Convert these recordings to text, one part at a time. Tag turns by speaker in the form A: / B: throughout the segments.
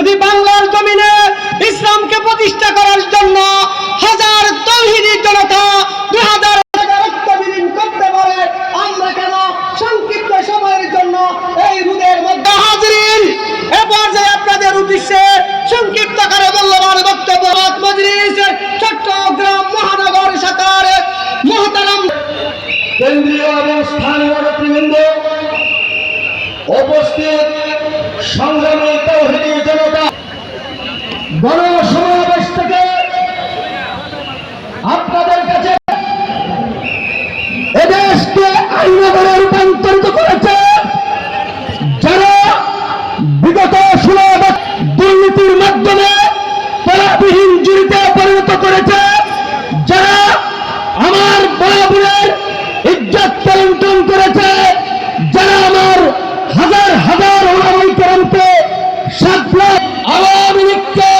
A: যদি বাংলার জমিনে ইসলামকে প্রতিষ্ঠা করার জন্য হাজার তৌহিদি জনতা দুই হাজার করতে পারে, আমরা কেন সংক্ষিপ্ত সময়ের জন্য এই রুদের মধ্যে
B: উপস্থিত সংগ্রামী তৌহিদি জনতা গণসমাবেশ থেকে আপনাদের কাছে এদেশকে আইনগরে আওয়ামী লীগকে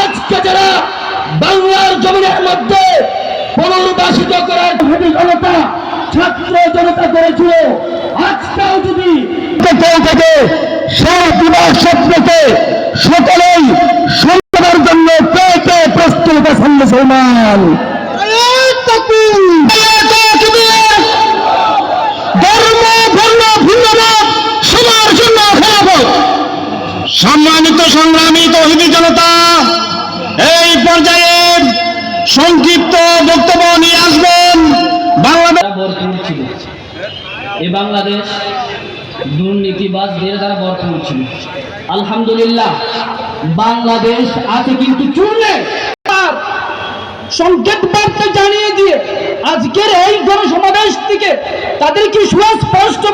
B: আজকে যারা বাংলার জমিনের মধ্যে পুনর্বাসিত করার জনতা, ছাত্র জনতা করেছিল আজকাল যদি স্বপ্নকে সকলেই সুন্দরের জন্য কে প্রস্তুত আছেন মুসলমান? সংগ্রামী তহিদি জনতা, এই পর্যায়ে সংক্ষিপ্ত বক্তব্য নিয়ে আসবেন বাংলাদেশ
C: ছিল এই বাংলাদেশ দুর্নীতিবাজদের দ্বারা ভরপুর ছিল আলহামদুলিল্লাহ, বাংলাদেশ আছে কিন্তু চূর্ণে।
A: সংকেত বার্তা জানিয়ে দিয়ে আজকের এই গণসমাবেশ থেকে তাদেরকে সুস্পষ্ট